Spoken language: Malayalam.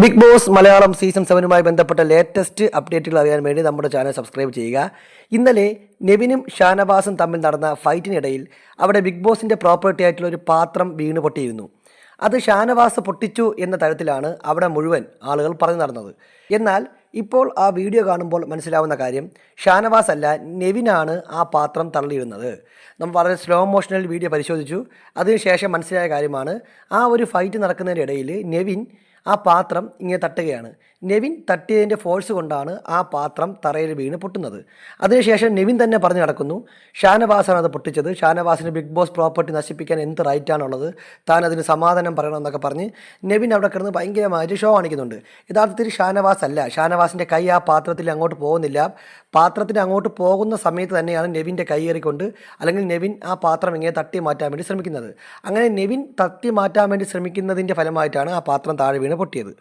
ബിഗ് ബോസ് മലയാളം സീസൺ സെവനുമായി ബന്ധപ്പെട്ട ലേറ്റസ്റ്റ് അപ്ഡേറ്റുകൾ അറിയാൻ വേണ്ടി നമ്മുടെ ചാനൽ സബ്സ്ക്രൈബ് ചെയ്യുക. ഇന്നലെ നെവിനും ഷാനവാസും തമ്മിൽ നടന്ന ഫൈറ്റിനിടയിൽ അവിടെ ബിഗ് ബോസിന്റെ പ്രോപ്പർട്ടി ആയിട്ടുള്ള ഒരു പാത്രം വീണ് പൊട്ടിയിരുന്നു. അത് ഷാനവാസ് പൊട്ടിച്ചു എന്ന തരത്തിലാണ് അവിടെ മുഴുവൻ ആളുകൾ പറഞ്ഞു നടന്നത്. എന്നാൽ ഇപ്പോൾ ആ വീഡിയോ കാണുമ്പോൾ മനസ്സിലാവുന്ന കാര്യം ഷാനവാസ് അല്ല നെവിനാണ് ആ പാത്രം തള്ളിയിരുന്നത്. നമ്മൾ വളരെ സ്ലോ മോഷനിൽ വീഡിയോ പരിശോധിച്ചു. അതിനുശേഷം മനസ്സിലായ കാര്യമാണ് ആ ഒരു ഫൈറ്റ് നടക്കുന്നതിനിടയിൽ നെവിൻ ആ പാത്രം ഇങ്ങനെ തട്ടുകയാണ്. നെവിൻ തട്ടിയതിന്റെ ഫോഴ്സ് കൊണ്ടാണ് ആ പാത്രം തറയിൽ വീണ് പൊട്ടുന്നത്. അതിനുശേഷം നെവിൻ തന്നെ പറഞ്ഞു നടക്കുന്നു ഷാനവാസാണ് അത് പൊട്ടിച്ചത്. ഷാനവാസിന് ബിഗ് ബോസ് പ്രോപ്പർട്ടി നശിപ്പിക്കാൻ എന്ത് റൈറ്റാണുള്ളത് താൻ അതിന് സമാധാനം പറയണമെന്നൊക്കെ പറഞ്ഞ് നെവിൻ അവിടെ കിടന്ന് ഭയങ്കരമായിട്ട് ഷോ കാണിക്കുന്നുണ്ട്. യഥാർത്ഥത്തിൽ ഷാനവാസ് അല്ല. ഷാനവാസിന്റെ കൈ ആ പാത്രത്തിൽ അങ്ങോട്ട് പോകുന്നില്ല. പാത്രത്തിന് അങ്ങോട്ട് പോകുന്ന സമയത്ത് തന്നെയാണ് നെവിന്റെ കൈയേറിക്കൊണ്ട് അല്ലെങ്കിൽ നെവിൻ ആ പാത്രം ഇങ്ങനെ തട്ടി മാറ്റാൻ വേണ്ടി ശ്രമിക്കുന്നത്. അങ്ങനെ നെവിൻ തട്ടി മാറ്റാൻ വേണ്ടി ശ്രമിക്കുന്നതിന്റെ ഫലമായിട്ടാണ് ആ പാത്രം താഴെ വീണ് പൊട്ടിയത്.